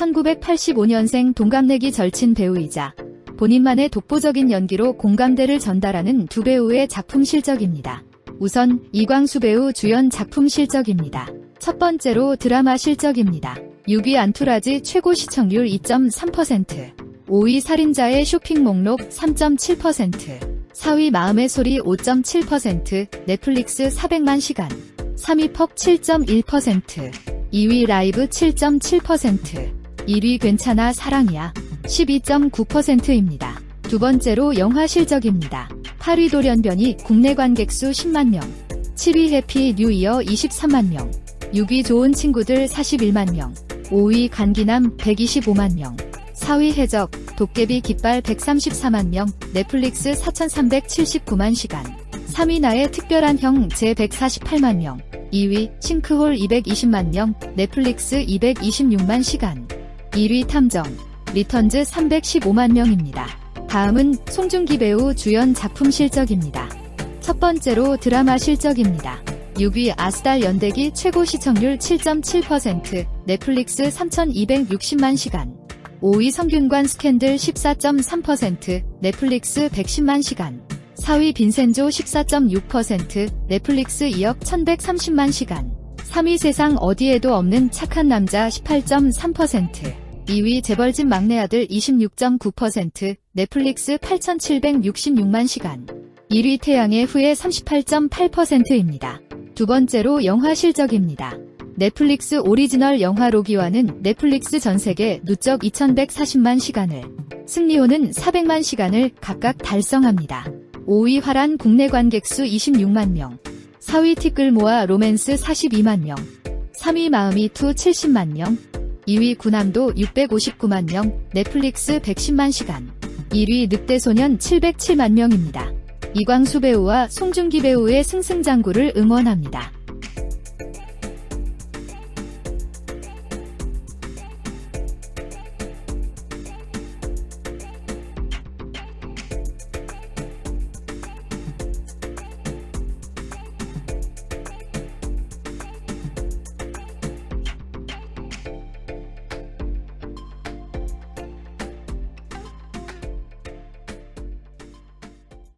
1985년생 동갑내기 절친 배우이자 본인만의 독보적인 연기로 공감대를 전달하는 두 배우의 작품 실적입니다. 우선 이광수 배우 주연 작품 실적입니다. 첫 번째로 드라마 실적입니다. 6위 안투라지 최고 시청률 2.3%, 5위 살인자의 쇼핑 목록 3.7%, 4위 마음의 소리 5.7%, 넷플릭스 400만 시간, 3위 퍽 7.1%, 2위 라이브 7.7%, 1위 괜찮아 사랑이야. 12.9%입니다. 두 번째로 영화 실적입니다. 8위 돌연변이 국내 관객 수 10만 명, 7위 해피 뉴 이어 23만 명, 6위 좋은 친구들 41만 명, 5위 간기남 125만 명, 4위 해적 도깨비 깃발 134만 명, 넷플릭스 4,379만 시간, 3위 나의 특별한 형 제 148만 명, 2위 싱크홀 220만 명, 넷플릭스 226만 시간, 1위 탐정 리턴즈 315만 명입니다. 다음은 송중기 배우 주연 작품 실적입니다. 첫 번째로 드라마 실적입니다. 6위 아스달 연대기 최고 시청률 7.7%, 넷플릭스 3,260만 시간. 5위 성균관 스캔들 14.3%, 넷플릭스 110만 시간. 4위 빈센조 14.6%, 넷플릭스 2억 1130만 시간. 3위 세상 어디에도 없는 착한 남자 18.3%, 2위 재벌집 막내 아들 26.9%, 넷플릭스 8766만 시간. 1위 태양의 후예 38.8%입니다. 두 번째로 영화 실적입니다. 넷플릭스 오리지널 영화 로기와는 넷플릭스 전 세계 누적 2140만 시간을, 승리호는 400만 시간을 각각 달성합니다. 5위 화란 국내 관객 수 26만 명, 4위 티끌 모아 로맨스 42만 명, 3위 마음이 투 70만 명, 2위 구남도 659만 명, 넷플릭스 110만 시간, 1위 늑대소년 707만 명입니다. 이광수 배우와 송중기 배우의 승승장구를 응원합니다.